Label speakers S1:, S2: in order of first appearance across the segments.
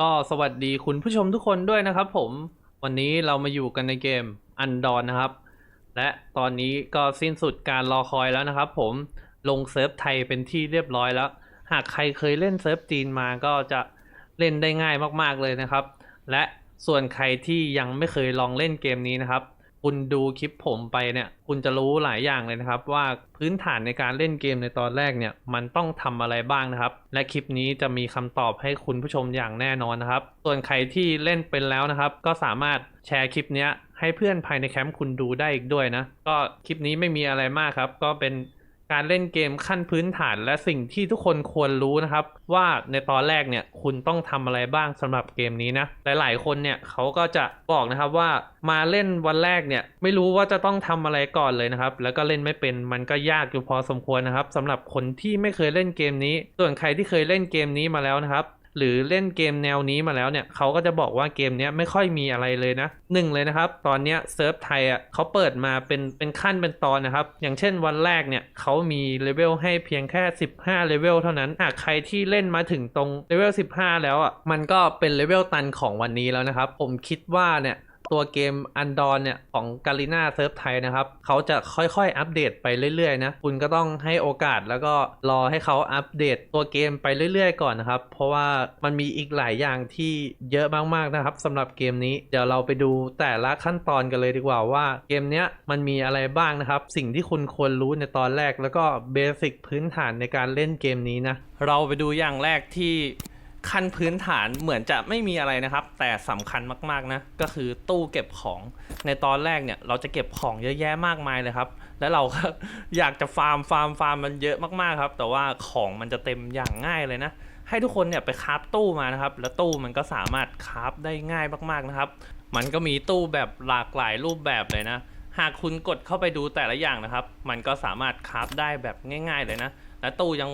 S1: ก็สวัสดีคุณผู้ชมทุกคนด้วยนะครับผมวันนี้เรามาอยู่กันในเกมอันดอนนะครับ และตอนนี้ก็สิ้นสุดการรอคอยแล้วนะครับผมลงเซิร์ฟไทยเป็นที่เรียบร้อยแล้ว หากใครเคยเล่นเซิร์ฟจีนมาก็จะเล่นได้ง่ายมากๆเลยนะครับ และส่วนใครที่ยังไม่เคยลองเล่นเกมนี้นะครับ คุณดูคลิปผมไปเนี่ย คุณจะรู้หลายอย่างเลยนะครับ ว่าพื้นฐานในการเล่นเกมในตอนแรกเนี่ย มันต้องทำอะไรบ้างนะครับ และคลิปนี้จะมีคำตอบให้คุณผู้ชมอย่างแน่นอนนะครับ ส่วนใครที่เล่นเป็นแล้วนะครับ ก็สามารถแชร์คลิปเนี้ยให้เพื่อนภายในแคมป์คุณดูได้อีกด้วยนะ ก็คลิปนี้ไม่มีอะไรมากครับ ก็เป็น การเล่นเกมขั้นพื้นฐานและสิ่งที่ทุกคนควรรู้นะครับ ว่าในตอนแรกเนี่ยคุณต้องทำอะไรบ้างสำหรับเกมนี้นะหลาย ๆ คนเนี่ยเขาก็จะบอกนะครับว่ามาเล่นวันแรกเนี่ยไม่รู้ว่าจะต้องทำอะไรก่อนเลยนะครับ แล้วก็เล่นไม่เป็นมันก็ยากอยู่พอสมควรนะครับสำหรับคนที่ไม่เคยเล่นเกมนี้ ส่วนใครที่เคยเล่นเกมนี้มาแล้วนะครับ หรือเล่นเกมแนวนี้มาแล้วเนี่ยเขาก็จะบอกว่าเกมนี้ไม่ค่อยมีอะไรเลยนะหนึ่งเลยนะครับ ตอนนี้เซิร์ฟไทยอะเขาเปิดมาเป็นเป็นขั้นเป็นตอนนะครับ อย่างเช่นวันแรกเนี่ยเขามีเลเวลให้เพียงแค่ 15เลเวลเท่านั้นหากใครที่เล่นมาถึงตรงเลเวล15 แล้วอะมันก็เป็นเลเวลตันของวันนี้แล้วนะครับ ผมคิดว่าเนี่ย ตัวเกมอันดอนเนี่ยของกาลิน่าเซิร์ฟไทยนะครับเขาจะค่อยๆ อัปเดตไปเรื่อยๆนะคุณก็ต้องให้โอกาสแล้วก็รอให้เขาอัปเดตตัวเกมไปเรื่อยๆ ก่อนนะครับ เพราะว่ามันมีอีกหลายอย่างที่เยอะมากๆนะครับสำหรับเกมนี้เดี๋ยวเราไปดูแต่ละขั้นตอนกันเลยดีกว่าว่าเกมเนี้ยมันมีอะไรบ้างนะครับ สิ่งที่คุณควรรู้ในตอนแรกแล้วก็เบสิกพื้นฐานในการเล่นเกมนี้นะเราไปดูอย่างแรกที่ ขั้นพื้นฐานเหมือนจะไม่มีอะไรนะครับ แต่สำคัญมากๆนะก็คือตู้เก็บของในตอนแรกเนี่ยเราจะเก็บของเยอะแยะมากมายเลยครับ แล้วเราก็อยากจะฟาร์มฟาร์มฟาร์มมันเยอะมากๆครับ แต่ว่าของมันจะเต็มอย่างง่ายเลยนะให้ทุกคนเนี่ยไปคราฟตู้มานะครับ แล้วตู้มันก็สามารถคราฟได้ง่ายมากๆนะครับ มันก็มีตู้แบบหลากหลายรูปแบบเลยนะ หากคุณกดเข้าไปดูแต่ละอย่างนะครับ มันก็สามารถคราฟได้แบบง่าย ๆ เลยนะ และตู้ยัง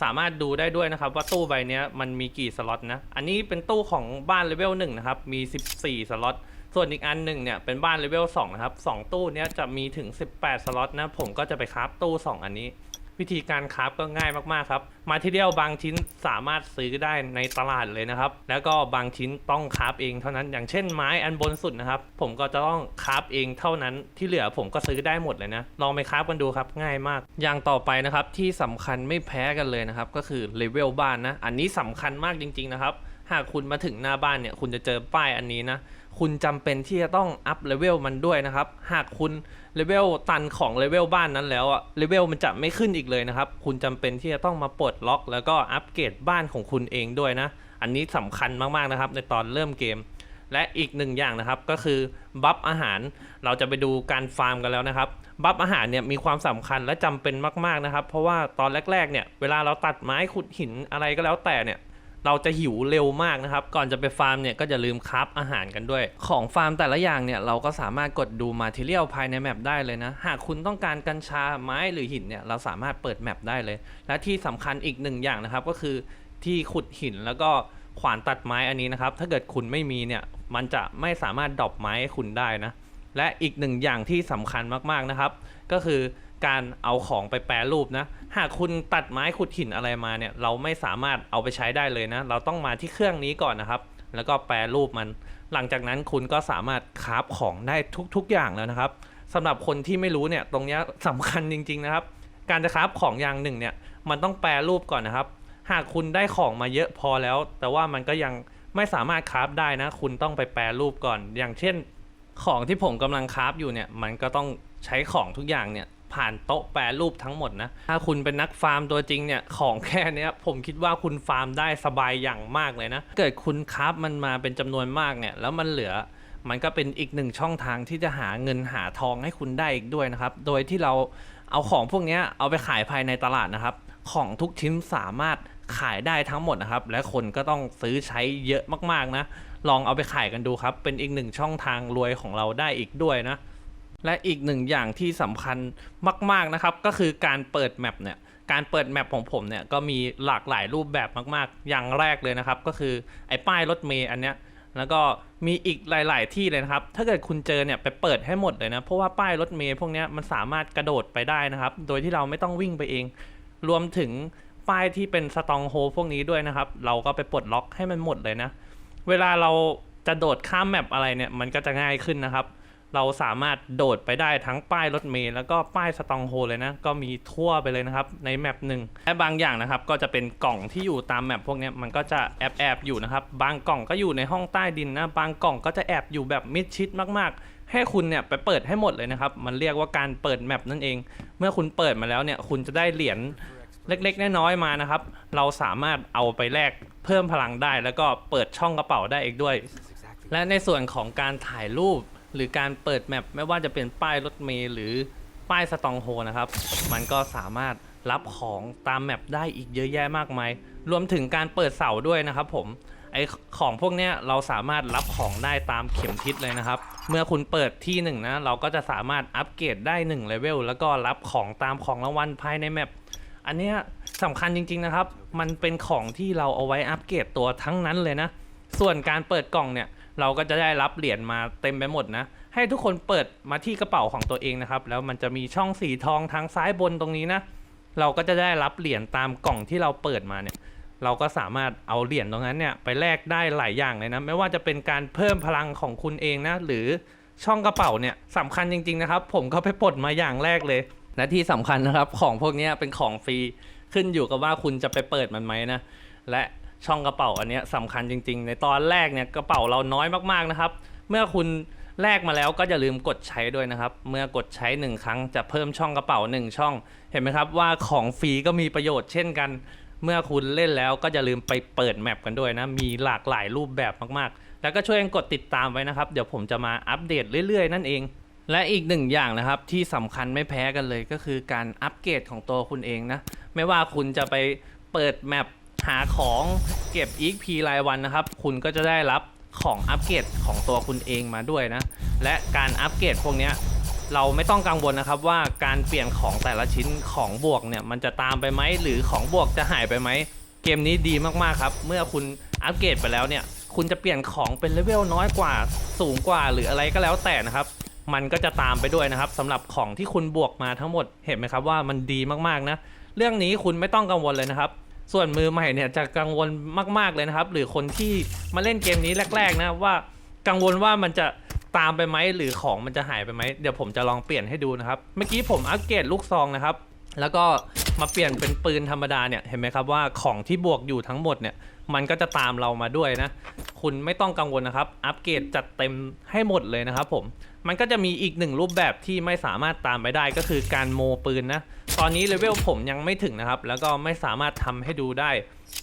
S1: สามารถดูได้ด้วยนะครับ ว่าตู้ใบนี้มันมีกี่สล็อตนะ อันนี้เป็นตู้ของบ้านเลเวลหนึ่งนะครับ มี 14 สล็อต ส่วนอีกอันหนึ่งเนี่ยเป็นบ้านเลเวล2นะครับสองตู้เนี้ยจะมีถึง 18 สล็อตนะ ผมก็จะไปคราฟตู้ 2 อันนี้ วิธีการคราฟก็ง่ายมากๆครับมาทีเดียวบางชิ้นสามารถซื้อได้ในตลาดเลยนะครับ แล้วก็บางชิ้นต้องคราฟเองเท่านั้นอย่างเช่นไม้อันบนสุดนะครับ ผมก็จะต้องคราฟเองเท่านั้นที่เหลือผมก็ซื้อได้หมดเลยนะ ลองไปคราฟกันดูครับง่ายมาก อย่างต่อไปนะครับที่สำคัญไม่แพ้กันเลยนะครับ ก็คือเลเวลบ้านนะ อันนี้สำคัญมากจริง ๆนะครับ หากคุณมาถึงหน้าบ้านเนี่ยคุณจะเจอป้ายอันนี้นะ คุณจำเป็นที่จะต้องอัพเลเวลมันด้วยนะครับ หากคุณเลเวลตันของเลเวลบ้านนั้นแล้วอะเลเวลมันจะไม่ขึ้นอีกเลยนะครับ คุณจำเป็นที่จะต้องมาปลดล็อก แล้วก็อัปเกรดบ้านของคุณเองด้วยนะ อันนี้สำคัญมากๆนะครับ ในตอนเริ่มเกม และอีกหนึ่งอย่างนะครับก็คือบัฟอาหารเราจะไปดูการฟาร์มกันแล้วนะครับบัฟอาหารเนี่ยมีความสำคัญและจำเป็นมากๆนะครับ เพราะว่าตอนแรกๆเนี่ยเวลาเราตัดไม้ขุดหินอะไรก็แล้วแต่เนี่ย เราจะหิวเร็วมากนะครับ ก่อนจะไปฟาร์มเนี่ยก็อย่าลืมคราฟอาหารกันด้วย ของฟาร์มแต่ละอย่างเนี่ยเราก็สามารถกดดูมาทีเรียลภายในแมปได้เลยนะ หากคุณต้องการกัญชาไม้หรือหินเนี่ยเราสามารถเปิดแมปได้เลย และที่สำคัญอีกหนึ่งอย่างนะครับก็คือที่ขุดหินแล้วก็ขวานตัดไม้อันนี้นะครับ ถ้าเกิดคุณไม่มีเนี่ยมันจะไม่สามารถดรอปไม้ให้คุณได้นะ และอีกหนึ่งอย่างที่สำคัญมากๆนะครับ ก็คือ การเอาของไปแปรรูปนะ หากคุณตัดไม้ขุดหินอะไรมาเนี่ย เราไม่สามารถเอาไปใช้ได้เลยนะ เราต้องมาที่เครื่องนี้ก่อนนะครับ แล้วก็แปรรูปมัน หลังจากนั้นคุณก็สามารถคราฟของได้ทุก ๆ อย่างแล้วนะครับสำหรับคนที่ไม่รู้เนี่ยตรงนี้สำคัญจริง ๆ นะครับ การจะคราฟของอย่างหนึ่งเนี่ยมันต้องแปรรูปก่อนนะครับ หากคุณได้ของมาเยอะพอแล้ว แต่ว่ามันก็ยังไม่สามารถคราฟได้นะ คุณต้องไปแปรรูปก่อน อย่างเช่น ของที่ผมกำลังคราฟอยู่เนี่ย มันก็ต้องใช้ของทุกอย่างเนี่ย ผ่านโต๊ะแปรรูปทั้งหมดนะ ถ้าคุณเป็นนักฟาร์มตัวจริงเนี่ยของแค่เนี้ยผมคิดว่าคุณฟาร์มได้สบายอย่างมากเลยนะ เกิดคุณคราฟมันมาเป็นจำนวนมากเนี่ยแล้วมันเหลือมันก็เป็นอีกหนึ่งช่องทางที่จะหาเงินหาทองให้คุณได้อีกด้วยนะครับ โดยที่เราเอาของพวกนี้เอาไปขายภายในตลาดนะครับ ของทุกชิ้นสามารถขายได้ทั้งหมดนะครับ และคนก็ต้องซื้อใช้เยอะมากๆนะ ลองเอาไปขายกันดูครับ เป็นอีกหนึ่งช่องทางรวยของเราได้อีกด้วยนะ และอีกหนึ่งอย่างที่สำคัญมากๆนะครับ ก็คือการเปิดแมปเนี่ยการเปิดแมปของผมเนี่ยก็มีหลากหลายรูปแบบมาก ๆ อย่างแรกเลยนะครับ ก็คือไอ้ป้ายรถเมย์อันเนี้ยแล้วก็มีอีกหลาย ๆ ที่เลยนะครับ ถ้าเกิดคุณเจอเนี่ยไปเปิดให้หมดเลยนะ เพราะว่าป้ายรถเมย์พวกนี้มันสามารถกระโดดไปได้นะครับ โดยที่เราไม่ต้องวิ่งไปเอง รวมถึงป้ายที่เป็นสตองโฮพวกนี้ด้วยนะครับ เราก็ไปปลดล็อกให้มันหมดเลยนะ เวลาเราจะโดดข้ามแมปอะไรเนี่ยมันก็จะง่ายขึ้นนะครับ เราสามารถโดดไปได้ทั้งป้ายรถเมล์แล้วก็ป้ายสตองโฮเลยนะ ก็มีทั่วไปเลยนะครับ ในแมปหนึ่งและบางอย่างนะครับ ก็จะเป็นกล่องที่อยู่ตามแมปพวกนี้มันก็จะแอบแอบๆอยู่นะครับ บางกล่องก็อยู่ในห้องใต้ดินนะ บางกล่องก็จะแอบอยู่แบบมิดชิดมากๆ ให้คุณเนี่ยไปเปิดให้หมดเลยนะครับ มันเรียกว่าการเปิดแมปนั่นเอง เมื่อคุณเปิดมาแล้วเนี่ย คุณจะได้เหรียญเล็กๆน้อยๆมานะครับ เราสามารถเอาไปแลกเพิ่มพลังได้ แล้วก็เปิดช่องกระเป๋าได้อีกด้วย และในส่วนของการถ่ายรูป หรือการเปิดแมปไม่ว่าจะเป็นป้ายรถเมล์หรือป้ายสตองโฮนะครับ มันก็สามารถรับของตามแมปได้อีกเยอะแยะมากมาย รวมถึงการเปิดเสาด้วยนะครับผม ไอของพวกเนี้ยเราสามารถรับของได้ตามเข็มทิศเลยนะครับ เมื่อคุณเปิดที่หนึ่งนะเราก็จะสามารถอัปเกรดได้1เลเวลแล้วก็รับของตามของรางวัลภายในแมป อันเนี้ยสำคัญจริงๆนะครับ มันเป็นของที่เราเอาไว้อัปเกรดตัวทั้งนั้นเลยนะ ส่วนการเปิดกล่องเนี่ย เราก็จะได้รับเหรียญมาเต็มไปหมดนะ ให้ทุกคนเปิดมาที่กระเป๋าของตัวเองนะครับ แล้วมันจะมีช่องสีทองทางซ้ายบนตรงนี้นะ เราก็จะได้รับเหรียญตามกล่องที่เราเปิดมาเนี่ย เราก็สามารถเอาเหรียญตรงนั้นเนี่ยไปแลกได้หลายอย่างเลยนะ ไม่ว่าจะเป็นการเพิ่มพลังของคุณเองนะ หรือช่องกระเป๋าเนี่ยสำคัญจริงๆนะครับ ผมก็ไปปลดมาอย่างแรกเลย และที่สำคัญนะครับของพวกนี้เป็นของฟรี ขึ้นอยู่กับว่าคุณจะไปเปิดมันไหมนะ และ ช่องกระเป๋าอันนี้สำคัญจริง ๆ ในตอนแรกเนี่ยกระเป๋าเราน้อยมากๆนะครับ เมื่อคุณแลกมาแล้วก็อย่าลืมกดใช้ด้วยนะครับ เมื่อกดใช้หนึ่งครั้งจะเพิ่มช่องกระเป๋าหนึ่งช่อง เห็นไหมครับว่าของฟรีก็มีประโยชน์เช่นกัน เมื่อคุณเล่นแล้วก็อย่าลืมไปเปิดแมปกันด้วยนะ มีหลากหลายรูปแบบมากๆ แล้วก็ช่วยกันกดติดตามไว้นะครับ เดี๋ยวผมจะมาอัปเดตเรื่อย ๆ นั่นเอง และอีกหนึ่งอย่างนะครับที่สำคัญไม่แพ้กันเลยก็คือการอัปเกรดของตัวคุณเองนะ ไม่ว่าคุณจะไปเปิดแมป หาของเก็บ EXP รายวันนะครับ คุณก็จะได้รับของอัปเกรดของตัวคุณเองมาด้วยนะ และการอัปเกรดพวกนี้เราไม่ต้องกังวลนะครับว่าการเปลี่ยนของแต่ละชิ้นของบวกเนี่ยมันจะตามไปไหมหรือของบวกจะหายไปไหมเกมนี้ดีมากๆครับ เมื่อคุณอัปเกรดไปแล้วเนี่ย คุณจะเปลี่ยนของเป็นเลเวลน้อยกว่าสูงกว่าหรืออะไรก็แล้วแต่นะครับ มันก็จะตามไปด้วยนะครับสำหรับของที่คุณบวกมาทั้งหมดเห็นไหมครับว่ามันดีมากๆนะ เรื่องนี้คุณไม่ต้องกังวลเลยนะครับ ส่วนมือใหม่เนี่ยจะกังวลมาก ๆเลยนะครับ หรือคนที่มาเล่นเกมนี้แรก ๆ นะว่ากังวลว่ามันจะตามไปไหมหรือของมันจะหายไปไหมเดี๋ยวผมจะลองเปลี่ยนให้ดูนะครับ เมื่อกี้ผมอัปเกรดลูกซองนะครับ แล้วก็มาเปลี่ยนเป็นปืนธรรมดาเนี่ยเห็นไหมครับว่าของที่บวกอยู่ทั้งหมดเนี่ยมันก็จะตามเรามาด้วยนะ คุณไม่ต้องกังวลนะครับ อัปเกรดจัดเต็มให้หมดเลยนะครับผมมันก็จะมีอีกหนึ่งรูปแบบที่ไม่สามารถตามไปได้ก็คือการโมปืนนะ ตอนนี้เลเวลผมยังไม่ถึงนะครับ แล้วก็ไม่สามารถทำให้ดูได้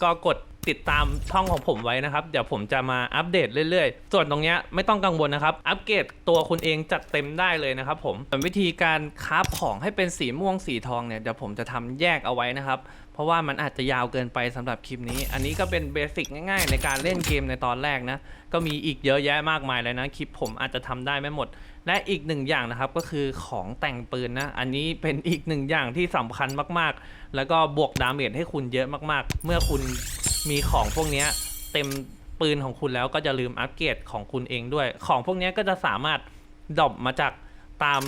S1: ก็กดติดตามช่องของผมไว้นะครับ เดี๋ยวผมจะมาอัปเดตเรื่อยๆ ส่วนตรงนี้ไม่ต้องกังวลนะครับ อัปเกรดตัวคุณเองจัดเต็มได้เลยนะครับผมส่วนวิธีการคราฟของให้เป็นสีม่วงสีทองเนี่ยเดี๋ยวผมจะทำแยกเอาไว้นะครับ เพราะว่ามันอาจจะยาวเกินไปสำหรับคลิปนี้ อันนี้ก็เป็นเบสิกง่ายๆ ในการเล่นเกมในตอนแรกนะ ก็มีอีกเยอะแยะมากมายเลยนะ คลิปผมอาจจะทำได้ไม่หมด และอีกหนึ่งอย่างนะครับก็คือของแต่งปืนนะ อันนี้เป็นอีกหนึ่งอย่างที่สำคัญมากๆ แล้วก็บวกดาเมจให้คุณเยอะมากๆ เมื่อคุณมีของพวกนี้เต็มปืนของคุณแล้วก็จะลืมอัปเกรดของคุณเองด้วย ของพวกนี้ก็จะสามารถดรอปมาจากตาม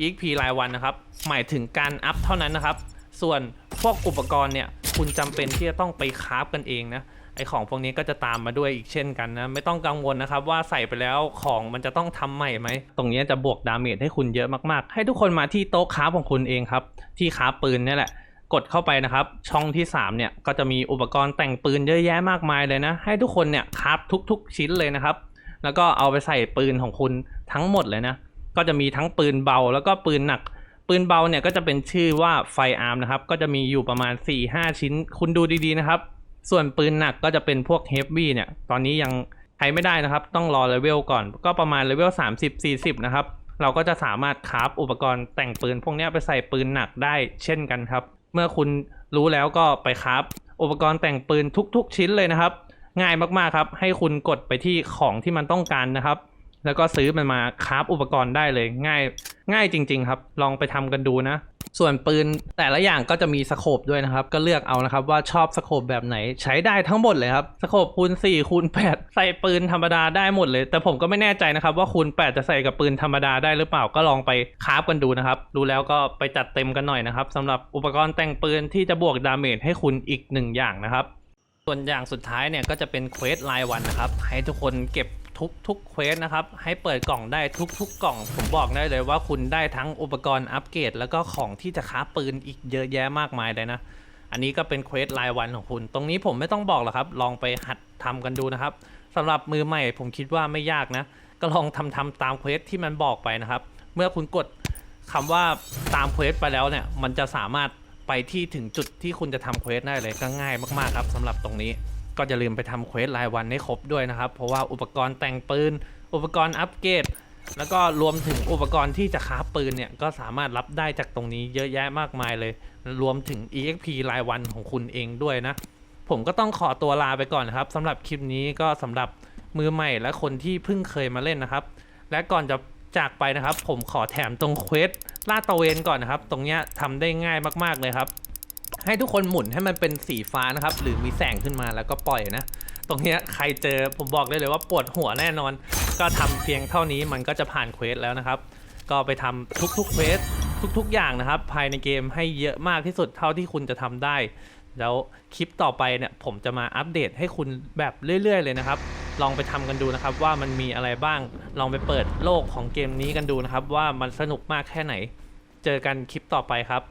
S1: EXP รายวันนะครับ หมายถึงการอัพเท่านั้นนะครับ ส่วนพวกอุปกรณ์เนี่ย คุณจำเป็นที่จะต้องไปคราฟกันเองนะ ไอของพวกนี้ก็จะตามมาด้วยอีกเช่นกันนะ ไม่ต้องกังวลนะครับว่าใส่ไปแล้วของมันจะต้องทำใหม่ไหม ตรงนี้จะบวกดาเมจให้คุณเยอะมากๆ ให้ทุกคนมาที่โต๊ะคราของคุณเองครับ ที่คราปืนนี่แหละ กดเข้าไปนะครับ ช่องที่ 3 เนี่ย ก็จะมีอุปกรณ์แต่งปืนเยอะแยะมากมายเลยนะ ให้ทุกคนเนี่ยคราฟทุก ๆ ชิ้นเลยนะครับ แล้วก็เอาไปใส่ปืนของคุณทั้งหมดเลยนะ ก็จะมีทั้งปืนเบาแล้วก็ปืนหนักปืนเบาเนี่ยก็จะเป็นชื่อว่าไฟอาร์มนะครับ ก็จะมีอยู่ประมาณ 4-5 ชิ้น คุณดูดีๆนะครับ ส่วนปืนหนักก็จะเป็นพวกเฮฟวี่เนี่ย ตอนนี้ยังใช้ไม่ได้นะครับ ต้องรอเลเวลก่อน ก็ประมาณเลเวล30-40 นะครับ เราก็จะสามารถคราฟอุปกรณ์แต่งปืนพวกนี้ไปใส่ปืนหนักได้เช่นกันครับ เมื่อคุณรู้แล้วก็ไปคราฟอุปกรณ์แต่งปืนทุก ๆ ชิ้นเลยนะครับ ง่ายมากๆครับ ให้คุณกดไปที่ของที่มันต้องการนะครับ แล้วก็ซื้อมันมาคราฟอุปกรณ์ได้เลยง่าย ง่ายจริง ๆ ครับ ลองไปทำกันดูนะ ส่วนปืนแต่ละอย่างก็จะมีสโคปด้วยนะครับ ก็เลือกเอานะครับว่าชอบสโคปแบบไหนใช้ได้ทั้งหมดเลยครับสโคปคูณ4คูณ8ใส่ปืนธรรมดาได้หมดเลย แต่ผมก็ไม่แน่ใจนะครับว่าคูณ8จะใส่กับปืนธรรมดาได้หรือเปล่าก็ลองไปคราฟกันดูนะครับดูแล้วก็ไปจัดเต็มกันหน่อยนะครับสำหรับอุปกรณ์แต่งปืนที่จะบวกดาเมจให้คุณอีกหนึ่งอย่างนะครับส่วนอย่างสุดท้ายเนี่ยก็จะเป็นเควสรายวันนะครับ ให้ทุกคนเก็บ ทุกทุกเควสนะครับ ให้เปิดกล่องได้ทุกทุกกล่อง ผมบอกได้เลยว่าคุณได้ทั้งอุปกรณ์อัปเกรด แล้วก็ของที่จะค้าปืนอีกเยอะแยะมากมายเลยนะ อันนี้ก็เป็นเควสรายวันของคุณ ตรงนี้ผมไม่ต้องบอกหรอกครับ ลองไปหัดทำกันดูนะครับสำหรับมือใหม่ผมคิดว่าไม่ยากนะ ก็ลองทำทำตามเควสที่มันบอกไปนะครับ เมื่อคุณกดคำว่าตามเควสไปแล้วเนี่ย มันจะสามารถไปที่ถึงจุดที่คุณจะทำเควสได้เลยก็ง่ายมากๆครับสำหรับตรงนี้ ก็อย่าลืมไปทำเควสรายวันให้ครบด้วยนะครับ เพราะว่าอุปกรณ์แต่งปืน อุปกรณ์อัปเกรดแล้วก็รวมถึงอุปกรณ์ที่จะคราปืนเนี่ย ก็สามารถรับได้จากตรงนี้เยอะแยะมากมายเลย รวมถึง EXP รายวันของคุณเองด้วยนะ ผมก็ต้องขอตัวลาไปก่อนนครับสำหรับคลิปนี้ก็สำหรับมือใหม่และคนที่เพิ่งเคยมาเล่นนะครับ และก่อนจะจากไปนะครับ ผมขอแถมตรงเควสลาดตระเวนก่อนนะครับ ตรงเนี้ยทำได้ง่ายมากๆเลยครับ ให้ทุกคนหมุนให้มันเป็นสีฟ้านะครับ หรือมีแสงขึ้นมาแล้วก็ปล่อยนะ ตรงนี้ใครเจอผมบอกได้เลยว่าปวดหัวแน่นอน ก็ทำเพียงเท่านี้มันก็จะผ่านเควสแล้วนะครับ ก็ไปทำทุกๆเควสทุกๆ อย่างนะครับ ภายในเกมให้เยอะมากที่สุดเท่าที่คุณจะทำได้ แล้วคลิปต่อไปเนี่ยผมจะมาอัปเดตให้คุณแบบเรื่อย ๆ เลยนะครับ ลองไปทำกันดูนะครับว่ามันมีอะไรบ้าง ลองไปเปิดโลกของเกมนี้กันดูนะครับ ว่ามันสนุกมากแค่ไหน เจอกันคลิปต่อไปครับ